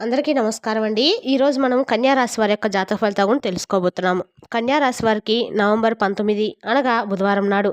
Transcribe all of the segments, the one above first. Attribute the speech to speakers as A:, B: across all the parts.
A: అందరికీ నమస్కారం అండి. ఈరోజు మనం కన్యా రాశి వారి యొక్క జాతక ఫలితాలను కూడా తెలుసుకోబోతున్నాము. కన్యా రాశి వారికి నవంబర్ పంతొమ్మిది అనగా బుధవారం నాడు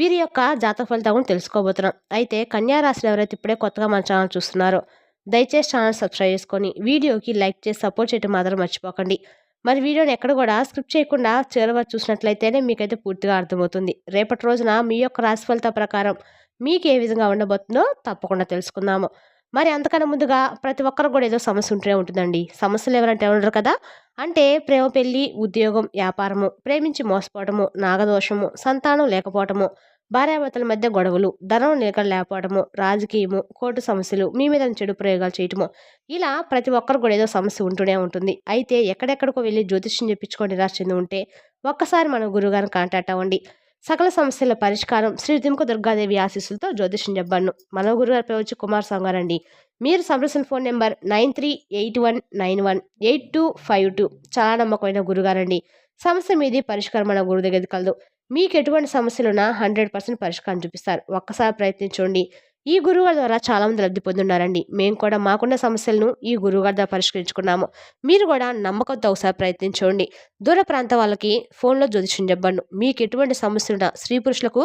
A: వీరి యొక్క జాతక ఫలితాలను కూడా తెలుసుకోబోతున్నాం. అయితే కన్యా రాశిలో ఎవరైతే ఇప్పుడే కొత్తగా మన ఛానల్ చూస్తున్నారో దయచేసి ఛానల్ సబ్స్క్రైబ్ చేసుకొని వీడియోకి లైక్ చేసి సపోర్ట్ చేయడం మాత్రం మర్చిపోకండి. మరి వీడియోని ఎక్కడ కూడా స్క్రిప్ట్ చేయకుండా చివరి చూసినట్లయితేనే మీకైతే పూర్తిగా అర్థమవుతుంది. రేపటి రోజున మీ యొక్క రాశి ఫలిత ప్రకారం మీకు ఏ విధంగా ఉండబోతుందో తప్పకుండా తెలుసుకుందాము. మరి అంతకన్నా ముందుగా ప్రతి ఒక్కరు కూడా ఏదో సమస్య ఉంటూనే ఉంటుందండి. సమస్యలు ఎవరంటే ఉండరు కదా? అంటే ప్రేమ పెళ్ళి ఉద్యోగం వ్యాపారము ప్రేమించి మోసపోవటము నాగదోషము సంతానం లేకపోవటము భార్యాభర్తల మధ్య గొడవలు ధనం నిలకడ లేకపోవడము రాజకీయము కోర్టు సమస్యలు మీ మీద చెడు ప్రయోగాలు చేయటము ఇలా ప్రతి ఒక్కరు కూడా ఏదో సమస్య ఉంటూనే ఉంటుంది. అయితే ఎక్కడెక్కడికో వెళ్ళి జ్యోతిష్యం చెప్పించుకొని నిరాశ చెంది ఉంటే ఒక్కసారి మన గురుగారిని కాంటాక్ట్ అవ్వండి. సకల సమస్యల పరిష్కారం శ్రీ దిముక దుర్గాదేవి ఆశీస్సులతో జ్యోతిష్యం చెప్పాను మన గురుగారిపై వచ్చి కుమార్ సంగారండి. మీరు సంప్రదించిన phone number nine three eight one nine one eight two five two. చాలా నమ్మకమైన గురుగారండి. సమస్య మీది పరిష్కారం మన గురు దగ్గర కలదు మీకు ఎటువంటి సమస్యలున్నా హండ్రెడ్ పర్సెంట్ పరిష్కారం చూపిస్తారు. ఒక్కసారి ప్రయత్నించండి. ఈ గురువుగారి ద్వారా చాలామంది లబ్ధి పొందున్నారండి. మేము కూడా మాకున్న సమస్యలను ఈ గురువుగారి ద్వారా పరిష్కరించుకున్నాము. మీరు కూడా నమ్మకంతో ఒకసారి ప్రయత్నించండి. దూర ప్రాంత వాళ్ళకి ఫోన్లో జ్యోతిష్యం చెప్పండు. మీకు ఎటువంటి సమస్యలున్నా స్త్రీ పురుషులకు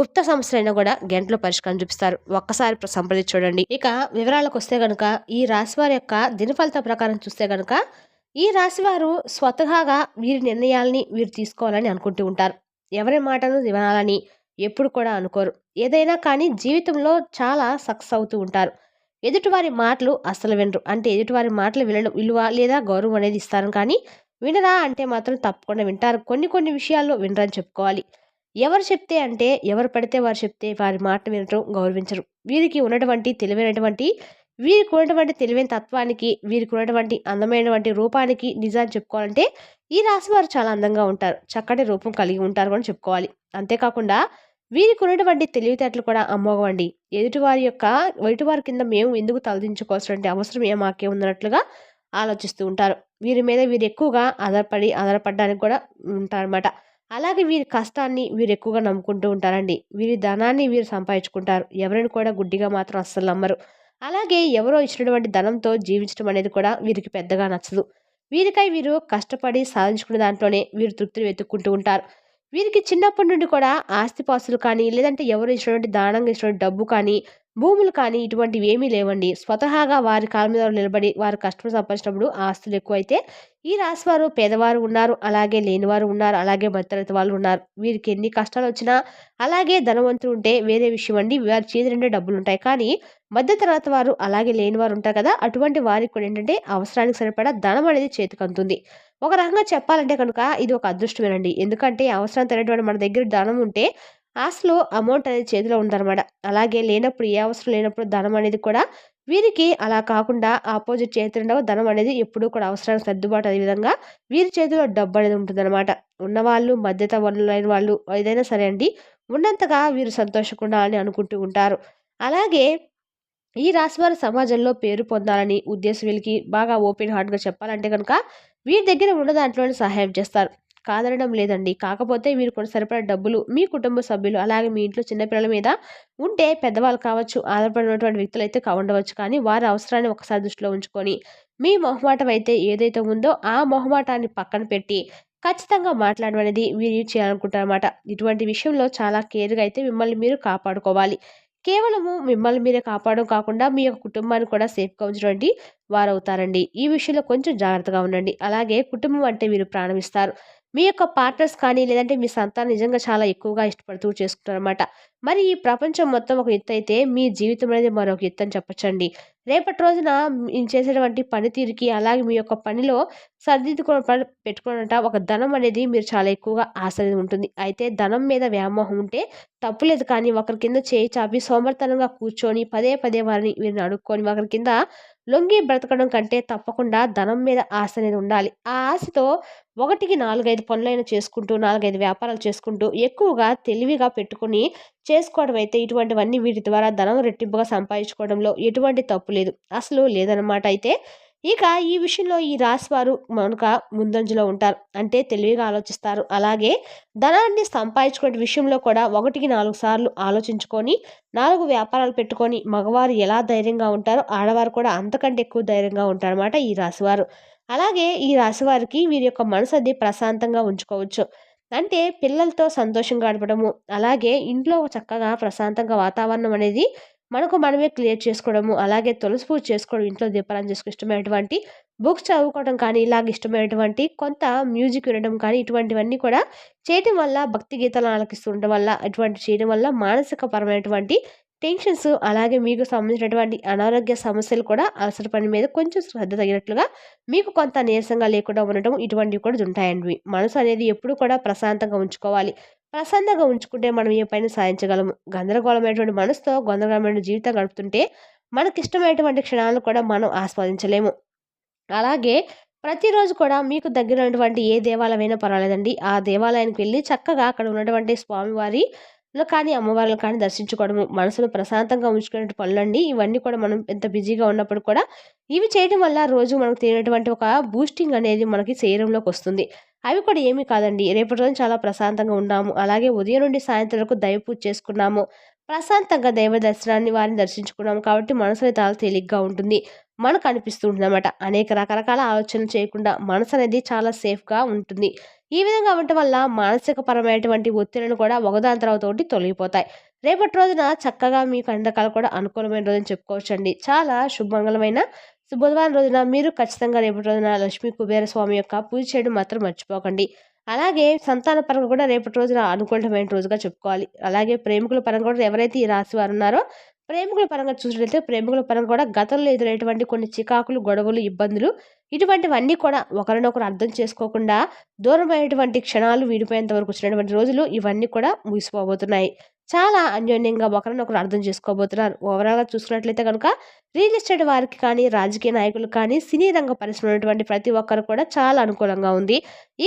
A: గుప్త సమస్యలైనా కూడా గంటలో పరిష్కారం చూపిస్తారు. ఒక్కసారి సంప్రదించి చూడండి ఇక వివరాలకు వస్తే కనుక ఈ రాశి వారి యొక్క దినఫలిత ప్రకారం చూస్తే కనుక ఈ రాశివారు స్వతహాగా వీరి నిర్ణయాలని వీరు తీసుకోవాలని అనుకుంటూ ఉంటారు. ఎవరి మాటను వినాలని ఎప్పుడు కూడా అనుకోరు. ఏదైనా కానీ జీవితంలో చాలా సక్సెస్ అవుతూ ఉంటారు. ఎదుటివారి మాటలు అస్సలు వినరు. అంటే ఎదుటివారి మాటలు వినడం విలువ లేదా గౌరవం అనేది ఇస్తారు. కానీ వినరా అంటే మాత్రం తప్పకుండా వింటారు. కొన్ని కొన్ని విషయాల్లో వినరని చెప్పుకోవాలి. ఎవరు చెప్తే అంటే ఎవరు పడితే వారు చెప్తే వారి మాట వినటం గౌరవించరు. వీరికి ఉన్నటువంటి తెలివైనటువంటి వీరికి ఉన్నటువంటి తెలివైన తత్వానికి వీరికి ఉన్నటువంటి అందమైనటువంటి రూపానికి నిజాన్ని చెప్పుకోవాలంటే ఈ రాశి వారు చాలా అందంగా ఉంటారు. చక్కటి రూపం కలిగి ఉంటారు అని చెప్పుకోవాలి. అంతేకాకుండా వీరికి ఉన్నటువంటి తెలివితేటలు కూడా అమ్మోగవండి. ఎదుటివారి యొక్క ఎదుటివారి కింద మేము ఎందుకు తలదించుకోవాల్సిన అవసరం ఏ మాకే ఉన్నట్లుగా ఆలోచిస్తూ ఉంటారు. వీరి మీద వీరు ఎక్కువగా ఆధారపడి ఆధారపడడానికి కూడా ఉంటారన్నమాట. అలాగే వీరి కష్టాన్ని వీరు ఎక్కువగా నమ్ముకుంటూ ఉంటారండి. వీరి ధనాన్ని వీరు సంపాదించుకుంటారు. ఎవరిని కూడా గుడ్డిగా మాత్రం అస్సలు నమ్మరు. అలాగే ఎవరో ఇచ్చినటువంటి ధనంతో జీవించడం అనేది కూడా వీరికి పెద్దగా నచ్చదు. వీరికై వీరు కష్టపడి సాధించుకునే దాంట్లోనే వీరు తృప్తిని వెతుక్కుంటూ ఉంటారు. వీరికి చిన్నప్పటి నుండి కూడా ఆస్తిపాస్తులు కానీ లేదంటే ఎవరు ఇచ్చినటువంటి దానంగా ఇచ్చినటువంటి డబ్బు కానీ భూములు కానీ ఇటువంటివి ఏమీ లేవండి. స్వతహాగా వారి కాళ్ళ మీద నిలబడి వారు కష్టం సంపాదించినప్పుడు ఆస్తులు ఎక్కువైతే ఈ రాశివారు పేదవారు ఉన్నారు అలాగే లేనివారు ఉన్నారు అలాగే మధ్యతరగతి వాళ్ళు ఉన్నారు. వీరికి ఎన్ని కష్టాలు వచ్చినా అలాగే ధనవంతులు ఉంటే వేరే విషయం అండి. వారి చేతి నిండా డబ్బులు ఉంటాయి. కానీ మధ్య తరగతి వారు అలాగే లేనివారు ఉంటారు కదా అటువంటి వారికి కూడా ఏంటంటే అవసరానికి సరిపడా ధనం అనేది చేతికి అందుతుంది. ఒక రకంగా చెప్పాలంటే కనుక ఇది ఒక అదృష్టమేనండి. ఎందుకంటే అవసరం తినటువంటి మన దగ్గర ధనం ఉంటే ఆశలో అమౌంట్ అనేది చేతిలో ఉందన్నమాట. అలాగే లేనప్పుడు ఏ అవసరం లేనప్పుడు ధనం అనేది కూడా వీరికి అలా కాకుండా ఆపోజిట్ చేతిలో ధనం అనేది ఎప్పుడూ కూడా అవసరానికి సర్దుబాటు అదే విధంగా వీరి చేతిలో డబ్బు అనేది ఉంటుందన్నమాట. ఉన్నవాళ్ళు మధ్యత వనరులైన వాళ్ళు ఏదైనా సరే అండి ఉన్నంతగా వీరు సంతోషకుండా అని అనుకుంటూ ఉంటారు. అలాగే ఈ రాశివారి సమాజంలో పేరు పొందాలని ఉద్దేశం వీళ్ళకి బాగా ఓపెన్ హార్ట్గా చెప్పాలంటే కనుక వీరి దగ్గర ఉన్న దాంట్లోనే సహాయం చేస్తారు. కాదనడం లేదండి. కాకపోతే మీరు కొన్ని సరిపడా డబ్బులు మీ కుటుంబ సభ్యులు అలాగే మీ ఇంట్లో చిన్నపిల్లల మీద ఉంటే పెద్దవాళ్ళు కావచ్చు ఆధారపడినటువంటి వ్యక్తులు అయితే ఉండవచ్చు. కానీ వారి అవసరాన్ని ఒకసారి దృష్టిలో ఉంచుకొని మీ మొహమాటం అయితే ఏదైతే ఉందో ఆ మొహమాటాన్ని పక్కన పెట్టి ఖచ్చితంగా మాట్లాడడం అనేది మీరు చేయాలనుకుంటారన్నమాట ఇటువంటి విషయంలో చాలా కేర్గా అయితే మిమ్మల్ని మీరు కాపాడుకోవాలి. కేవలము మిమ్మల్ని మీరే కాపాడడం కాకుండా మీ యొక్క కుటుంబాన్ని కూడా సేఫ్గా ఉంచడానికి వారు అవుతారండి ఈ విషయంలో కొంచెం జాగ్రత్తగా ఉండండి. అలాగే కుటుంబం అంటే మీరు ప్రాణమిస్తారు మీ యొక్క పార్ట్నర్స్ కానీ లేదంటే మీ సంతానం నిజంగా చాలా ఎక్కువగా ఇష్టపడుతూ చేసుకుంటారనమాట మరి ఈ ప్రపంచం మొత్తం ఒక ఎత్తు అయితే మీ జీవితం అనేది మరొక ఎత్తు అని చెప్పచ్చండి. రేపటి రోజున చేసేటువంటి పనితీరుకి అలాగే మీ యొక్క పనిలో సర్దిద్దుకోవడం పెట్టుకున్నట ఒక ధనం అనేది మీరు చాలా ఎక్కువగా ఆశ ఉంటుంది. అయితే ధనం మీద వ్యామోహం ఉంటే తప్పులేదు కానీ ఒకరి కింద చేయి చాపి సోమర్తనంగా కూర్చొని పదే పదే వారిని వీరిని అడుక్కొని ఒకరి కింద లొంగి బ్రతకడం కంటే తప్పకుండా ధనం మీద ఆశ అనేది ఉండాలి. ఆ ఆశతో ఒకటికి నాలుగైదు పనులైనా చేసుకుంటూ నాలుగైదు వ్యాపారాలు చేసుకుంటూ ఎక్కువగా తెలివిగా పెట్టుకుని చేసుకోవడం అయితే ఇటువంటివన్నీ వీటి ద్వారా ధనం రెట్టింపుగా సంపాదించుకోవడంలో ఎటువంటి తప్పు లేదు. అసలు లేదన్నమాట అయితే ఇక ఈ విషయంలో ఈ రాశి వారు మనక ముందంజలో ఉంటారు. అంటే తెలివిగా ఆలోచిస్తారు. అలాగే ధనాన్ని సంపాదించుకునే విషయంలో కూడా ఒకటికి నాలుగు సార్లు ఆలోచించుకొని నాలుగు వ్యాపారాలు పెట్టుకొని మగవారు ఎలా ధైర్యంగా ఉంటారో ఆడవారు కూడా అంతకంటే ఎక్కువ ధైర్యంగా ఉంటారన్నమాట ఈ రాశివారు. అలాగే ఈ రాశివారికి వీరి యొక్క మనసు అది ప్రశాంతంగా ఉంచుకోవచ్చు. అంటే పిల్లలతో సంతోషంగా గడపడము అలాగే ఇంట్లో చక్కగా ప్రశాంతంగా వాతావరణం అనేది మనకు మనమే క్లియర్ చేసుకోవడము అలాగే తులసి పూజ చేసుకోవడం ఇంట్లో దీపాలను చేసుకుని ఇష్టమైనటువంటి బుక్స్ చదువుకోవడం కానీ ఇలాగ ఇష్టమైనటువంటి కొంత మ్యూజిక్ వినడం కానీ ఇటువంటివన్నీ కూడా చేయటం వల్ల భక్తి గీతాలు ఆలకిస్తుండడం వల్ల ఇటువంటి చేయడం వల్ల మానసిక పరమైనటువంటి టెన్షన్స్ అలాగే మీకు సంబంధించినటువంటి అనారోగ్య సమస్యలు కూడా అలసట పని మీద కొంచెం శ్రద్ధ తగినట్లుగా మీకు కొంత నీరసంగా లేకుండా ఉండటం ఇటువంటివి కూడా ఉంటాయండి మనసు అనేది ఎప్పుడు కూడా ప్రశాంతంగా ఉంచుకోవాలి. ప్రసన్నంగా ఉంచుకుంటే మనం ఏ పైన సాధించగలము గందరగోళమైనటువంటి మనసుతో గందరగోళమైన జీవితం గడుపుతుంటే మనకి ఇష్టమైనటువంటి క్షణాలను కూడా మనం ఆస్వాదించలేము. అలాగే ప్రతిరోజు కూడా మీకు దగ్గరైనటువంటి ఏ దేవాలయమైనా పర్వాలేదండి. ఆ దేవాలయానికి వెళ్ళి చక్కగా అక్కడ ఉన్నటువంటి స్వామివారి కానీ అమ్మవారిని కానీ దర్శించుకోవడము మనసును ప్రశాంతంగా ఉంచుకునే పనులండి. ఇవన్నీ కూడా మనం ఎంత బిజీగా ఉన్నప్పుడు కూడా ఇవి చేయడం వల్ల రోజు మనకు తినేటువంటి ఒక బూస్టింగ్ అనేది మనకి శరీరంలోకి వస్తుంది. అవి కూడా ఏమీ కాదండి. రేపటి రోజు చాలా ప్రశాంతంగా ఉన్నాము. అలాగే ఉదయం నుండి సాయంత్రం వరకు దైవ పూజ చేసుకున్నాము. ప్రశాంతంగా దైవ దర్శనాన్ని వారిని దర్శించుకున్నాము కాబట్టి మనసు చాలా తేలిగ్గా ఉంటుంది. మనకు అనిపిస్తుంది అనమాట అనేక రకరకాల ఆలోచనలు చేయకుండా మనసు అనేది చాలా సేఫ్గా ఉంటుంది. ఈ విధంగా ఉండటం వల్ల మానసిక పరమైనటువంటి ఒత్తిడిని కూడా ఒకదాని తర్వాత ఒకటి తొలగిపోతాయి. రేపటి రోజున చక్కగా మీకు అండకాలు కూడా అనుకూలమైన రోజుని చెప్పుకోవచ్చండి. చాలా శుభమంగళమైన బుధవారం రోజున మీరు ఖచ్చితంగా రేపటి రోజున లక్ష్మీ కుబేర స్వామి యొక్క పూజ చేయడం మాత్రం మర్చిపోకండి. అలాగే సంతాన పరంగా కూడా రేపటి రోజున అనుకూలమైన రోజుగా చెప్పుకోవాలి. అలాగే ప్రేమికుల పరంగా కూడా ఎవరైతే ఈ రాశి వారు ఉన్నారో ప్రేమికుల పరంగా చూసినట్లయితే ప్రేమికుల పరంగా కూడా గతంలో ఎదురైనటువంటి కొన్ని చికాకులు గొడవలు ఇబ్బందులు ఇటువంటివన్నీ కూడా ఒకరినొకరు అర్థం చేసుకోకుండా దూరమైనటువంటి క్షణాలు వీడిపోయేంత వరకు వచ్చినటువంటి రోజులు ఇవన్నీ కూడా ముగిసిపోబోతున్నాయి. చాలా అన్యోన్యంగా ఒకరినొకరు అర్థం చేసుకోబోతున్నారు. ఓవరాల్గా చూసుకున్నట్లయితే కనుక రియల్ ఎస్టేట్ వారికి కానీ రాజకీయ నాయకులు కానీ సినీ రంగ పరిశ్రమ ఉన్నటువంటి ప్రతి ఒక్కరు కూడా చాలా అనుకూలంగా ఉంది.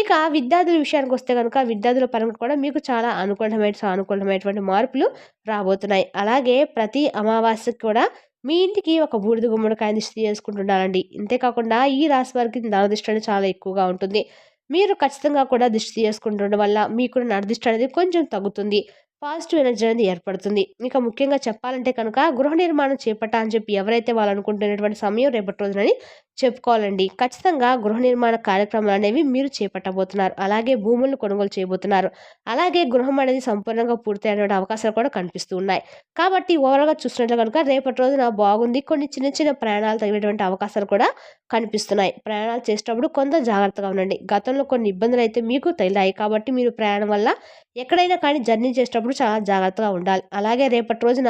A: ఇక విద్యార్థుల విషయానికి వస్తే కనుక విద్యార్థుల పరంగా కూడా మీకు చాలా అనుకూలమైన అనుకూలమైనటువంటి మార్పులు రాబోతున్నాయి. అలాగే ప్రతి అమావాస్యకి కూడా మీ ఇంటికి ఒక బూడిద గుమ్మడికాయ దిష్టి చేసుకుంటున్నారండి ఇంతేకాకుండా ఈ రాశి వారికి నరదిష్టి అనేది చాలా ఎక్కువగా ఉంటుంది. మీరు ఖచ్చితంగా కూడా దిష్టి చేసుకుంటుండడం వల్ల మీకు నరదిష్టి అనేది కొంచెం తగ్గుతుంది. పాజిటివ్ ఎనర్జీ అనేది ఏర్పడుతుంది. ఇంకా ముఖ్యంగా చెప్పాలంటే కనుక గృహ నిర్మాణం చేపట్ట అని చెప్పి ఎవరైతే వాళ్ళు అనుకుంటున్నటువంటి సమయం రేపటి రోజునని చెప్పుకోవాలండి. ఖచ్చితంగా గృహ నిర్మాణ కార్యక్రమాలు అనేవి మీరు చేపట్టబోతున్నారు. అలాగే భూములను కొనుగోలు చేయబోతున్నారు. అలాగే గృహం అనేది సంపూర్ణంగా పూర్తయిన అవకాశాలు కూడా కనిపిస్తూ ఉన్నాయి. కాబట్టి ఓవరాల్గా చూసినట్లు కనుక రేపటి రోజున బాగుంది. కొన్ని చిన్న చిన్న ప్రయాణాలు తగినటువంటి అవకాశాలు కూడా కనిపిస్తున్నాయి. ప్రయాణాలు చేసేటప్పుడు కొంత జాగ్రత్తగా ఉండండి. గతంలో కొన్ని ఇబ్బందులు అయితే మీకు తగిలాయి. కాబట్టి మీరు ప్రయాణం వల్ల ఎక్కడైనా కానీ జర్నీ చేసేటప్పుడు చాలా జాగ్రత్తగా ఉండాలి. అలాగే రేపటి రోజున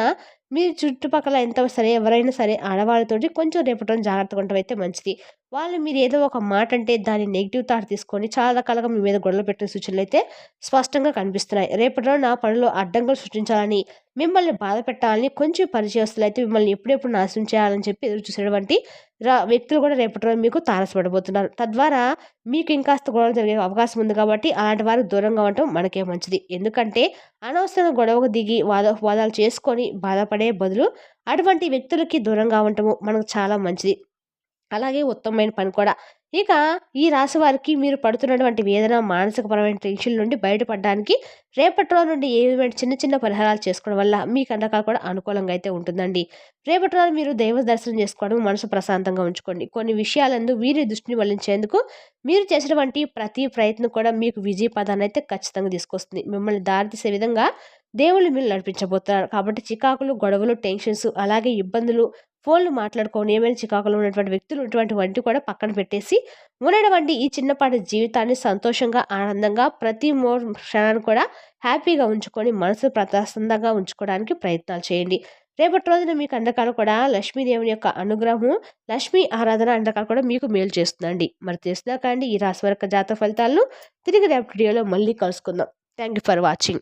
A: మీ చుట్టుపక్కల ఎంత సరే ఎవరైనా సరే ఆడవాళ్ళతోటి కొంచెం రేపటి రోజున జాగ్రత్తగా ఉండటం అయితే మంచిది. వాళ్ళు మీరు ఏదో ఒక మాట అంటే దాన్ని నెగిటివ్ థాట్ తీసుకొని చాలా రకాలుగా మీ మీద గొడవలు పెట్టిన సూచనలు అయితే స్పష్టంగా కనిపిస్తున్నాయి. రేపటి నా పనులు అడ్డంకులు సృష్టించాలని మిమ్మల్ని బాధ పెట్టాలని కొంచెం పరిచయస్తులు అయితే మిమ్మల్ని ఎప్పుడెప్పుడు నాశనం చేయాలని చెప్పి ఎదురు చూసేటువంటి వ్యక్తులు కూడా రేపటి రోజు మీకు తారసపడబోతున్నారు. తద్వారా మీకు ఇంకాస్త గొడవలు జరిగే అవకాశం ఉంది కాబట్టి అలాంటి వారికి దూరంగా ఉండటం మనకే మంచిది. ఎందుకంటే అనవసరంగా గొడవకు దిగి వాద వాదాలు చేసుకొని బాధపడే బదులు అటువంటి వ్యక్తులకి దూరంగా ఉండటము మనకు చాలా మంచిది. అలాగే ఉత్తమమైన పని కూడా. ఇక ఈ రాశి వారికి మీరు పడుతున్నటువంటి వేదన మానసికపరమైన టెన్షన్ నుండి బయటపడడానికి రేపటి రోజు నుండి ఏమైనా చిన్న చిన్న పరిహారాలు చేసుకోవడం వల్ల మీకు కండకాలు కూడా అనుకూలంగా అయితే ఉంటుందండి. రేపటి రోజు మీరు దైవ దర్శనం చేసుకోవడం మనసు ప్రశాంతంగా ఉంచుకోండి. కొన్ని విషయాలందు వీరి దృష్టిని వల్లించేందుకు మీరు చేసినటువంటి ప్రతి ప్రయత్నం కూడా మీకు విజయ పదాన్ని అయితే ఖచ్చితంగా తీసుకొస్తుంది. మిమ్మల్ని దారితీసే విధంగా దేవుళ్ళు మీరు నడిపించబోతున్నారు. కాబట్టి చికాకులు గొడవలు టెన్షన్స్ అలాగే ఇబ్బందులు ఫోన్లు మాట్లాడుకొని ఏమైనా చికాకులో ఉన్నటువంటి వ్యక్తులు ఉన్నటువంటి వంటి కూడా పక్కన పెట్టేసి ఉన్నటువంటి ఈ చిన్నపాటి జీవితాన్ని సంతోషంగా ఆనందంగా ప్రతి మో క్షణాన్ని కూడా హ్యాపీగా ఉంచుకొని మనసు ప్రశాంతంగా ఉంచుకోవడానికి ప్రయత్నాలు చేయండి. రేపటి రోజున మీకు అండకాలు కూడా లక్ష్మీదేవుని యొక్క అనుగ్రహం లక్ష్మీ ఆరాధన అండకాలు కూడా మీకు మేలు చేస్తుందండి. మరి తెలుసుదా ఈ రాశి వరకు జాతక ఫలితాలను తిరిగి రేపటి వీడియోలో మళ్ళీ కలుసుకుందాం. Thank you for watching.